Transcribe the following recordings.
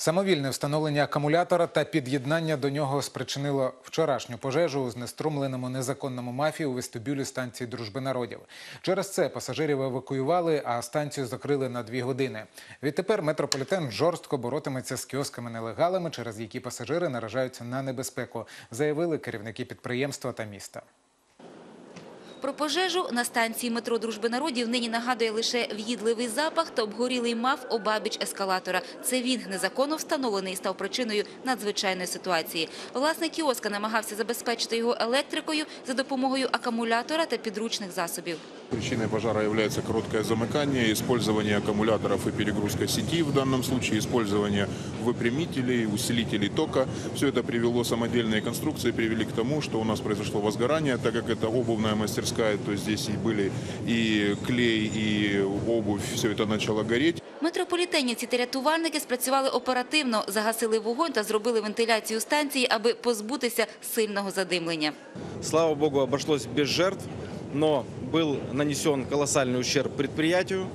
Самовільне встановлення акумулятора та під'єднання до нього спричинило вчорашню пожежу у знеструмленому незаконному мафії у вестибюлі станції Дружби народів. Через це пасажирів евакуювали, а станцію закрили на дві години. Відтепер метрополітен жорстко боротиметься з кіосками-нелегалами, через які пасажири наражаються на небезпеку, заявили керівники підприємства та міста. Про пожежу на станції метро Дружби народів нині нагадує лише в'їдливий запах та обгорілий мав обабіч ескалатора. Це він незаконно встановлений і став причиною надзвичайної ситуації. Власник кіоска намагався забезпечити його електрикою за допомогою акумулятора та підручних засобів. Причиной пожара является короткое замыкание, использование аккумуляторов и перегрузка сети, в данном случае использование выпрямителей, усилителей тока. Все это привело, самодельные конструкции привели к тому, что у нас произошло возгорание, так как это обувная мастерская, то здесь и были и клей, и обувь, все это начало гореть. Метрополітенівці та рятувальники спрацювали оперативно, загасили вогонь та зробили вентиляцію станції, аби позбутися сильного задимлення. Слава богу, обошлось без жертв, но был нанесен колоссальный ущерб предприятию.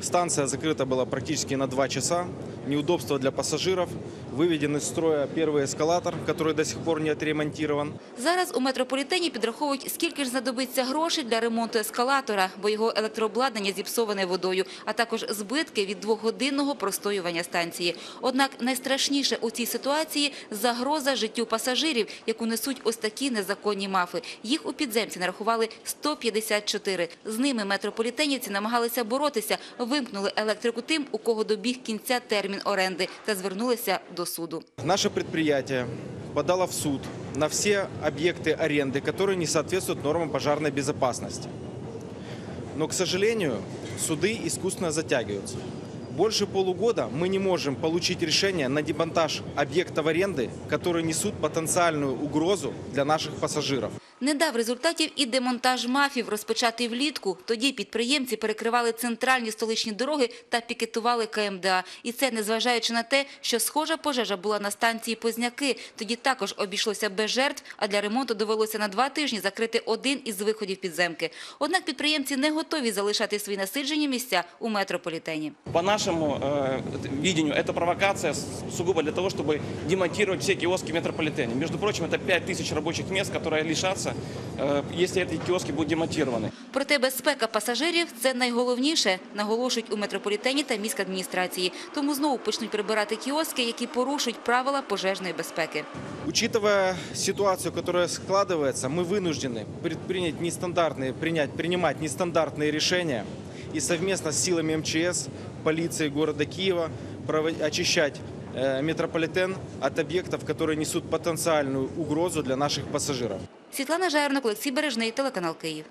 Станция закрыта была практически на два часа. Неудобства для пассажиров. Выведен из строя первый эскалатор, который до сих пор не отремонтирован. Зараз у метрополітені підраховують, скільки ж знадобиться грошей для ремонту ескалатора, бо його електрообладнання зіпсоване водою, а також збитки від двохгодинного простоювання станції. Однак найстрашніше у цій ситуації – загроза життю пасажирів, яку несуть ось такі незаконні мафи. Їх у підземці нарахували 154. З ними метрополітенівці намагалися боротися, вимкнули електрику тим, у кого добіг кінця термін оренди, та звернулися до суду. Наше предприятие подало в суд на все объекты аренды, которые не соответствуют нормам пожарной безопасности. Но, к сожалению, суды искусственно затягиваются. Больше полугода мы не можем получить решение на демонтаж объектов аренды, которые несут потенциальную угрозу для наших пассажиров. Не дав результатів і демонтаж мафів, розпочатий влітку. Тоді підприємці перекривали центральні столичні дороги та пікетували КМДА. І це незважаючи на те, що схожа пожежа була на станції Позняки. Тоді також обійшлося без жертв, а для ремонту довелося на два тижні закрити один із виходів підземки. Однак підприємці не готові залишати свої насиджені місця у метрополітені. По нашему э, видению, это провокация с- сугубо для того, чтобы демонтировать все киоски в метрополитене. Между прочим, это 5000 рабочих мест, которые лишатся, э, если эти киоски будут демонтированы. Проте безпека пасажирів – це найголовніше, наголошують у метрополітені та міськадміністрації. Тому знову почнуть прибирати кіоски, які порушують правила пожежної безпеки. Учитывая ситуацию, которая складывается, мы вынуждены предпринять нестандартные, принять, принимать нестандартные решения и совместно с силами МЧС, полиции города Киева прово- очищать э, метрополитен от объектов, которые несут потенциальную угрозу для наших пассажиров. Світлана Жернок, Олексій Бережний, телеканал Київ.